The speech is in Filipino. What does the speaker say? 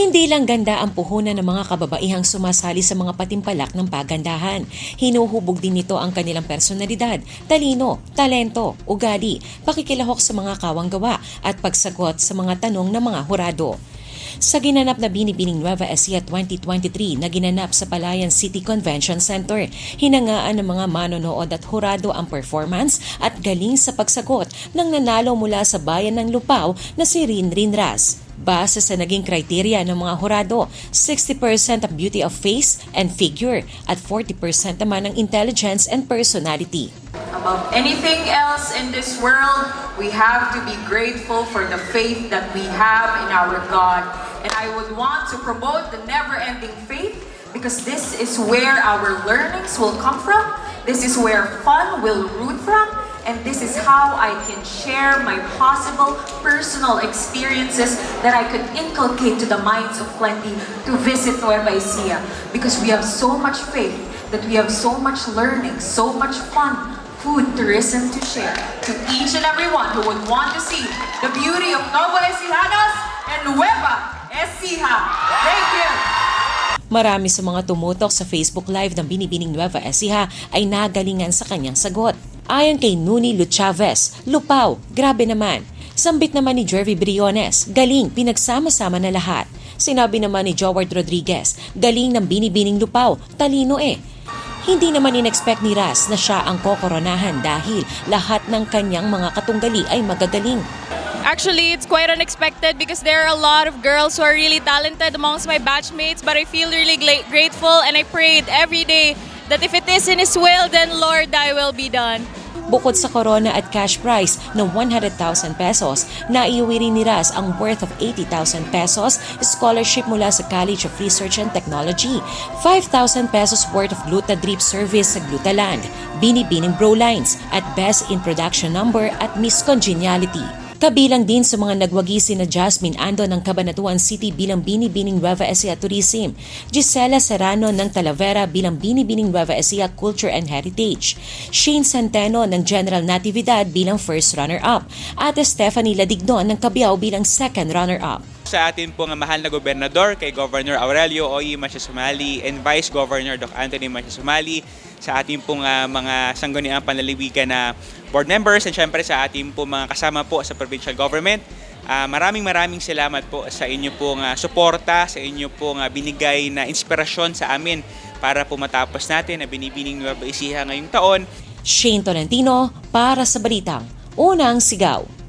Hindi lang ganda ang puhunan ng mga kababaihang sumasali sa mga patimpalak ng pagandahan. Hinuhubog din nito ang kanilang personalidad, talino, talento, ugali, pakikilahok sa mga kawanggawa at pagsagot sa mga tanong ng mga hurado. Sa ginanap na Binibining Nueva Ecija 2023 na ginanap sa Palayan City Convention Center, hinangaan ng mga manonood at hurado ang performance at galing sa pagsagot ng nanalo mula sa bayan ng Lupao na si Rinrin Ras. Base sa naging kriteria ng mga hurado, 60% ang beauty of face and figure at 40% naman ang intelligence and personality. Above anything else in this world, we have to be grateful for the faith that we have in our God. And I would want to promote the never-ending faith because this is where our learnings will come from. This is where fun will root from. And this is how I can share my possible personal experiences that I could inculcate to the minds of plenty to visit Nueva Ecija. Because we have so much faith that we have so much learning, so much fun, food, tourism to share to each and everyone who would want to see the beauty of Nueva Ecijanos and Nueva Ecija. Thank you. Marami sa mga tumutok sa Facebook Live ng Binibining Nueva Ecija ay nagalingan sa kanyang sagot. Ayon kay Nuni Luchavez, Lupaw, grabe naman. Sambit naman ni Jervy Briones, galing, pinagsama-sama na lahat. Sinabi naman ni Joward Rodriguez, galing ng Binibining Lupaw, talino eh. Hindi naman in-expect ni Ras na siya ang kokoronahan dahil lahat ng kanyang mga katunggali ay magagaling. Actually, it's quite unexpected because there are a lot of girls who are really talented amongst my batchmates, but I feel really grateful and I prayed every day that if it is in His will, then Lord, thy will be done. Bukod sa corona at cash prize na 100,000 pesos, naiuwi rin ni Raz ang worth of 80,000 pesos scholarship mula sa College of Research and Technology, 5,000 pesos worth of Gluta Drip Service sa Glutaland, Binibining Bro Lines at Best in Production Number at Miss Congeniality. Kabilang din sa mga nagwagi si na Jasmine Ando ng Cabanatuan City bilang Binibining Nueva Ecija Tourism, Gisela Serrano ng Talavera bilang Binibining Nueva Ecija Culture and Heritage, Shane Centeno ng General Natividad bilang first runner-up, at Stephanie Ladignon ng Cabiao bilang second runner-up. Sa atin pong mahal na gobernador, kay Governor Aurelio Oy Masya Sumali and Vice Governor Doc Anthony Masya Sumali, sa ating pong ah, mga sangguniang panlaliwigan na board members and syempre sa ating pong mga kasama po sa provincial government. Ah, maraming maraming salamat po sa inyo pong ah, suporta, sa inyo pong ah, binigay na inspirasyon sa amin para po matapos natin na binibining Nueva Ecija ngayong taon. Shane Tolentino para sa Balitang Unang Sigaw.